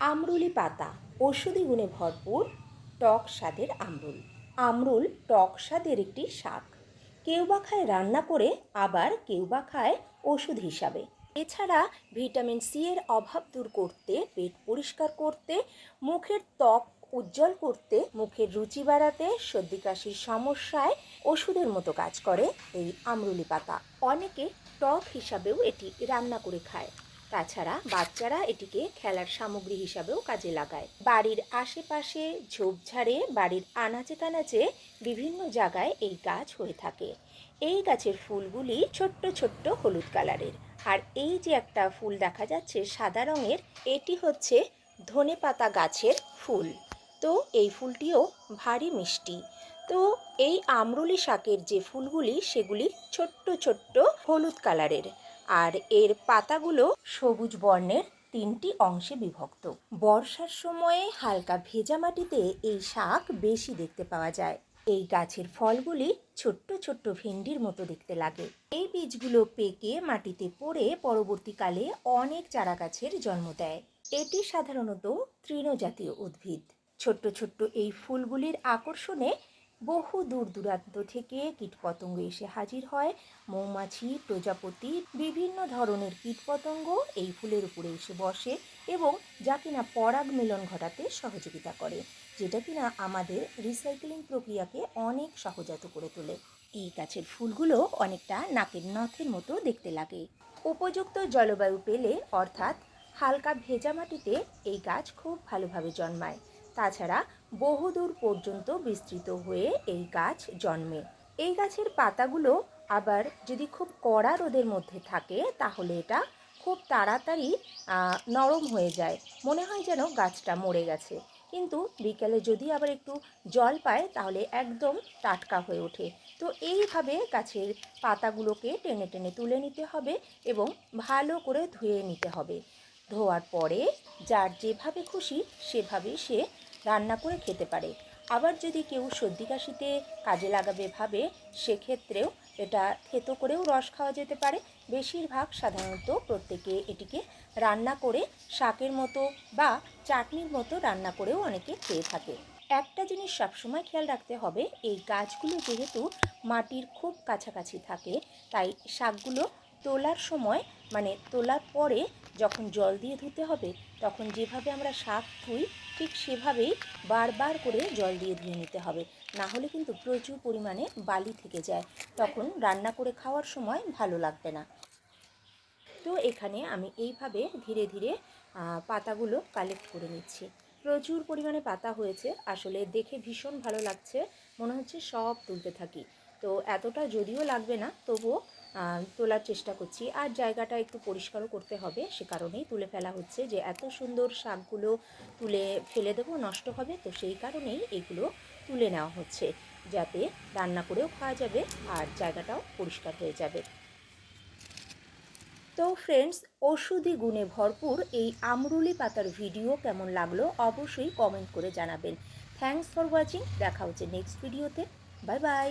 আমরুলি পাতা, ঔষধি গুণে ভরপুর টক স্বাদের আমরুল। আমরুল টক স্বাদের একটি শাক। কেউ বা খায় রান্না করে, আবার কেউ বা খায় ওষুধ হিসাবে। এছাড়া ভিটামিন সি এর অভাব দূর করতে, পেট পরিষ্কার করতে, মুখের ত্বক উজ্জ্বল করতে, মুখের রুচি বাড়াতে, সর্দি কাশির সমস্যায় ওষুধের মতো কাজ করে এই আমরুলি পাতা। অনেকে টক হিসাবেও এটি রান্না করে খায়। তাছাড়া বাচ্চারা এটিকে খেলার সামগ্রী হিসাবেও কাজে লাগায়। বাড়ির আশেপাশে ঝোপঝাড়ে, বাড়ির আনাচে কানাচে বিভিন্ন জায়গায় এই গাছ হয়ে থাকে। এই গাছের ফুলগুলি ছোট্ট ছোট্ট হলুদ কালারের। আর এই যে একটা ফুল দেখা যাচ্ছে সাদা রঙের, এটি হচ্ছে ধনে পাতা গাছের ফুল। তো এই ফুলটিও ভারী মিষ্টি। তো এই আমরুলি শাকের যে ফুলগুলি, সেগুলি ছোট্ট ছোট্ট হলুদ কালারের। আর এর পাতাগুলো সবুজ বর্ণের তিনটি অংশে বিভক্ত। বর্ষার সময়ে হালকা ভেজা মাটিতে এই শাক বেশি দেখতে পাওয়া যায়। এই গাছের ফলগুলি ছোট্ট ছোট্ট ভেন্ডির মতো দেখতে লাগে। এই বীজগুলো পেকে মাটিতে পড়ে পরবর্তীকালে অনেক চারা গাছের জন্ম দেয়। এটি সাধারণত তৃণজাতীয় উদ্ভিদ। ছোট্ট ছোট্ট এই ফুলগুলির আকর্ষণে বহু দূর দূরান্ত থেকে কীটপতঙ্গ এসে হাজির হয়। মৌমাছি, প্রজাপতি, বিভিন্ন ধরনের কীটপতঙ্গ এই ফুলের উপরে এসে বসে এবং যা কিনা পরাগ মিলন ঘটাতে সহযোগিতা করে, যেটা কিনা আমাদের রিসাইক্লিং প্রক্রিয়াকে অনেক সহজাত করে তোলে। এই গাছের ফুলগুলো অনেকটা নাকের নথের মতো দেখতে লাগে। উপযুক্ত জলবায়ু পেলে, অর্থাৎ হালকা ভেজা মাটিতে এই গাছ খুব ভালোভাবে জন্মায়। তাছাড়া বহুদূর পর্যন্ত বিস্তৃত হয়ে এই গাছ জন্মে। এই গাছের পাতাগুলো আবার যদি খুব কড়া রোদের মধ্যে থাকে, তাহলে এটা খুব তাড়াতাড়ি নরম হয়ে যায়। মনে হয় যেন গাছটা মরে গেছে। কিন্তু বিকেলে যদি আবার একটু জল পায়, তাহলে একদম টাটকা হয়ে ওঠে। তো এইভাবে গাছের পাতাগুলোকে টেনে টেনে তুলে নিতে হবে এবং ভালো করে ধুয়ে নিতে হবে। ধোয়ার পরে যার যেভাবে খুশি, সেভাবে সে রান্না করে খেতে পারে। আবার যদি কেউ সর্দি কাশিতে কাজে লাগাবে ভাবে, সেক্ষেত্রেও এটা থেতো করেও রস খাওয়া যেতে পারে। বেশিরভাগ সাধারণত প্রত্যেকে এটিকে রান্না করে শাকের মতো বা চাটনির মতো রান্না করেও অনেকে খেয়ে থাকে। একটা জিনিস সবসময় খেয়াল রাখতে হবে, এই গাছগুলো যেহেতু মাটির খুব কাছাকাছি থাকে, তাই শাকগুলো তোলার সময় মানে তোলার পরে যখন জল দিয়ে ধুতে হবে, তখন যেভাবে আমরা শাক ধুই, ঠিক সেভাবেই বারবার করে জল দিয়ে ধুয়ে নিতে হবে। না হলে কিন্তু প্রচুর পরিমাণে বালি থেকে যায়। তখন রান্না করে খাওয়ার সময় ভালো লাগবে না। তো এখানে আমি এইভাবে ধীরে ধীরে পাতাগুলো কালেক্ট করে নিচ্ছি। প্রচুর পরিমাণে পাতা হয়েছে। আসলে দেখে ভীষণ ভালো লাগছে। মনে হচ্ছে সব তুলতে থাকি। তো এতটা যদিও লাগবে না, তবুও তোলার চেষ্টা করছি। আর জায়গাটা একটু পরিষ্কারও করতে হবে, সে কারণেই তুলে ফেলা হচ্ছে যে এত সুন্দর শাকগুলো তুলে ফেলে দেবো, নষ্ট হবে, তো সেই কারণেই এগুলো তুলে নেওয়া হচ্ছে, যাতে রান্না করেও খাওয়া যাবে আর জায়গাটাও পরিষ্কার হয়ে যাবে। তো ফ্রেন্ডস ওষুধি গুণে ভরপুর এই আমরুলি পাতার ভিডিও কেমন লাগল অবশ্যই কমেন্ট করে জানাবেন। থ্যাঙ্কস ফর ওয়াচিং দেখা হচ্ছে নেক্সট ভিডিওতে বাই বাই